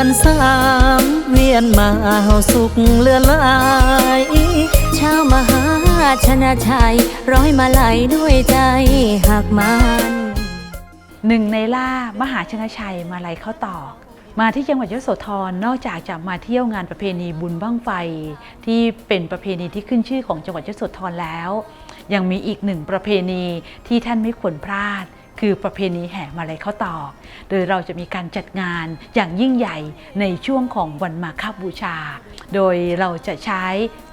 อนสามเวียนมาเฮาสุขเลือนลายชาวมหาชนะชัย ร้อยมาลัยด้วยใจหักมันหนึ่งในล่ามหาชนะชัยมาลัยเข้าตอกมาที่จังหวัดยโสธรนอกจากจะมาเที่ยวงานประเพณีบุญบ้างไฟ ที่เป็นประเพณีที่ขึ้นชื่อของจังหวัดยโสธรแล้ว ยังมีอีกหนึ่งประเพณีที่ท่านไม่ควรพลาด คือประเพณีแห่มาลัยข้าวตอกโดยเราจะมีการจัดงานอย่างยิ่งใหญ่ในช่วงของวันมาฆบูชา โดยเราจะใช้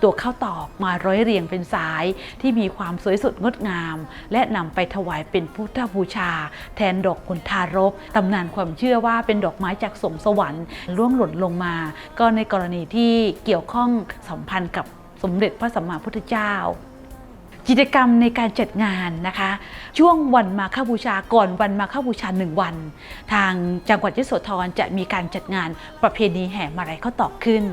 ตัวข้าวตอกมาร้อยเรียงเป็นสาย ที่มีความสวยสดงดงาม และนำไปถวายเป็นพุทธบูชา แทนดอกกุนทารบตำนานความเชื่อว่าเป็นดอกไม้จากสมสวรรค์ร่วงหล่นลงมา ก็ในกรณีที่เกี่ยวข้องสัมพันธ์กับสมเด็จพระสัมมาพุทธเจ้า กิจกรรมในการจัดงานนะคะ ช่วงวันมาฆบูชาก่อนวันมาฆบูชาหนึ่งวัน ทางจังหวัดยโสธรจะมีการจัดงานประเพณีแห่มาลัยข้าวตอกขึ้น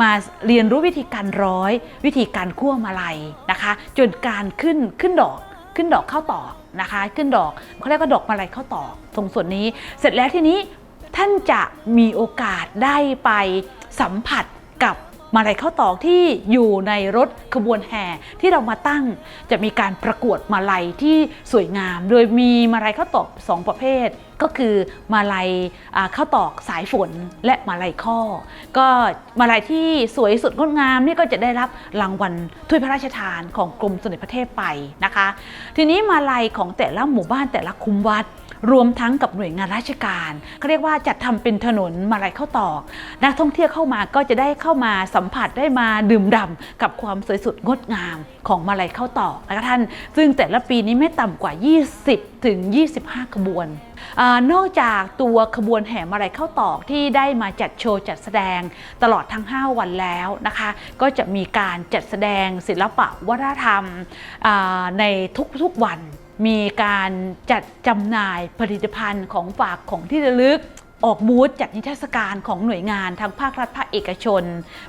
มาเรียนรู้วิธีการร้อย วิธีการคั่วมาลัยนะคะ จนการขึ้นขึ้นดอกขึ้นดอกข้าวตอกนะคะ ขึ้นดอกเขาเรียกว่าดอกมาลัยข้าวตอกตรงส่วนนี้ เสร็จแล้วทีนี้ท่านจะมีโอกาสได้ไปสัมผัสกับ มาลัยข้าวตอกที่อยู่ในรถขบวนแห่ที่เรามาตั้งจะมีการประกวดมาลัยที่สวยงาม โดยมีมาลัยข้าวตอกสองประเภทก็คือมาลัยข้าวตอกสายฝนและมาลัยข้อ ก็มาลัยที่สวยสุดงดงามนี่ก็จะได้รับรางวัลถ้วยพระราชทานของกรมสมเด็จพระเทพไปนะคะ ทีนี้มาลัยของแต่ละหมู่บ้านแต่ละคุ้มวัด รวมทั้งกับหน่วยงานราชการเขาเรียกว่าจัดทำเป็นถนนมาลัยข้าวตอก นักท่องเที่ยวเข้ามาก็จะได้เข้ามาสัมผัสได้มาดื่มด่ำกับความสวยสุดงดงามของมาลัยข้าวตอกนะคะท่าน ซึ่งแต่ละปีนี้ไม่ต่ำกว่า 20 ถึง 25 ขบวนอนอกจากตัวขบวนแห่มาลัยเข้าตอกที่ได้มาจัดโชว์จัดแสดงตลอดทั้ง 5 วันแล้วนะคะ ก็จะมีการจัดแสดงศิลปะวัฒนธรรมในทุกๆวันมีการจัดจำหน่ายผลิตภัณฑ์ของฝากของที่ระลึก ออกบูธจัดนิทรรศการของหน่วยงานทั้งภาครัฐภาคเอกชน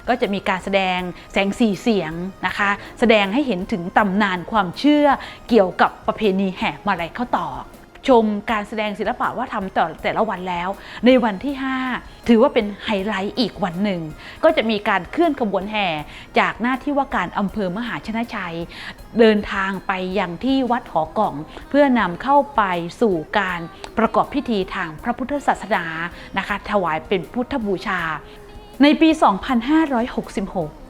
ก็จะมีการแสดงแสงสีเสียงนะคะ แสดงให้เห็นถึงตำนานความเชื่อเกี่ยวกับประเพณีแห่มาลัยข้าวตอก ชมการแสดงศิลปะว่าทำต่อแต่ละวันแล้ว ในวันที่ 5 ถือว่าเป็นไฮไลท์อีกวันหนึ่ง ก็จะมีการเคลื่อนขบวนแห่ จากหน้าที่ว่าการอำเภอมหาชนะชัย เดินทางไปยังที่วัดหอกล่อง เพื่อนำเข้าไปสู่การประกอบพิธีทางพระพุทธศาสนานะคะ ถวายเป็นพุทธบูชา ในปี 2566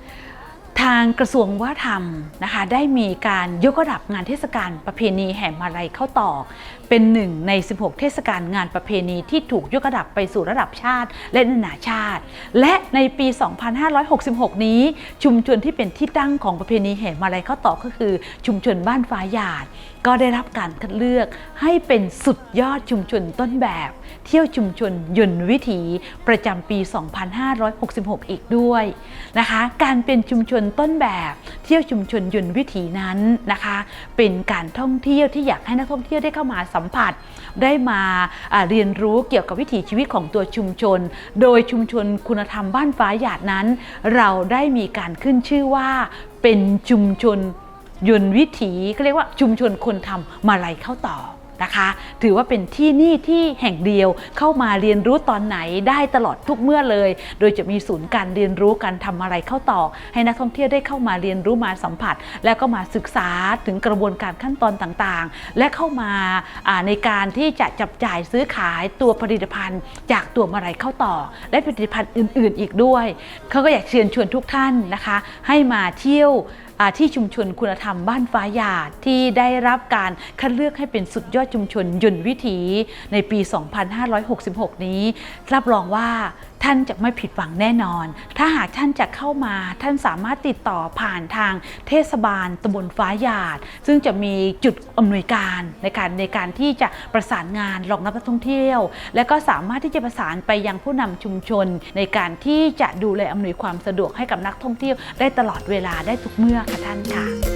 างกระทรวงวัฒนธรรมนะคะ ได้มีการยกระดับงานเทศกาลประเพณีแห่มาลัยเข้าตอกเป็นหนึ่งใน 16 เทศกาลงานประเพณีที่ถูกยกระดับไปสู่ระดับชาติและนานาชาติ และในปี 2566 นี้ ชุมชนที่เป็นที่ตั้งของประเพณีแห่มาลัยเข้าตอกก็คือ ชุมชนบ้านฟ้าหยาด ก็ได้รับการคัดเลือกให้เป็นสุดยอดชุมชนต้นแบบ เที่ยวชุมชนยนต์วิถีประจำปี 2566 อีกด้วยนะคะ การเป็นชุมชนต้นแบบเที่ยวชุมชนยุนวิถีนั้นนะคะ เป็นการท่องเที่ยวที่อยากให้นักท่องเที่ยวได้เข้ามาสัมผัส ได้มาเรียนรู้เกี่ยวกับวิถีชีวิตของตัวชุมชน โดยชุมชนคุณธรรมบ้านฟ้าหยาดนั้น เราได้มีการขึ้นชื่อว่าเป็นชุมชนยนวิถีก็เรียกว่าชุมชนคนทำมาลัยเข้าต่อ นะคะ ถือว่าเป็นที่นี่ที่แห่งเดียวเข้ามาเรียนรู้ตอนไหนได้ตลอดทุกเมื่อเลย โดยจะมีศูนย์การเรียนรู้การทำอะไรเข้าต่อ ให้นักท่องเที่ยวได้เข้ามาเรียนรู้มาสัมผัส แล้วก็มาศึกษาถึงกระบวนการขั้นตอนต่างๆ และเข้ามาในการที่จะจับจ่ายซื้อขายตัวผลิตภัณฑ์ จากตัวมาลัยเข้าต่อ และผลิตภัณฑ์อื่น ๆ อีกด้วยเขาก็อยากเชิญชวนทุกท่านนะคะ ให้มาเที่ยวที่ชุมชนคุณธรรมบ้านฟ้าหยาดที่ได้รับการคัดเลือกให้เป็นสุดยอดชุมชนยนต์วิถีในปี 2566 นี้ รับรองว่า ท่านจะไม่ผิดหวังแน่นอน ถ้าหากท่านจะเข้ามา ท่านสามารถติดต่อผ่านทางเทศบาลตำบลฟ้าหยาด ซึ่งจะมีจุดอำนวยการในการในการที่จะประสานงานรองรับนักท่องเที่ยว และก็สามารถที่จะประสานไปยังผู้นำชุมชน ในการที่จะดูแลอำนวยความสะดวกให้กับนักท่องเที่ยว ได้ตลอดเวลาได้ทุกเมื่อค่ะท่านค่ะ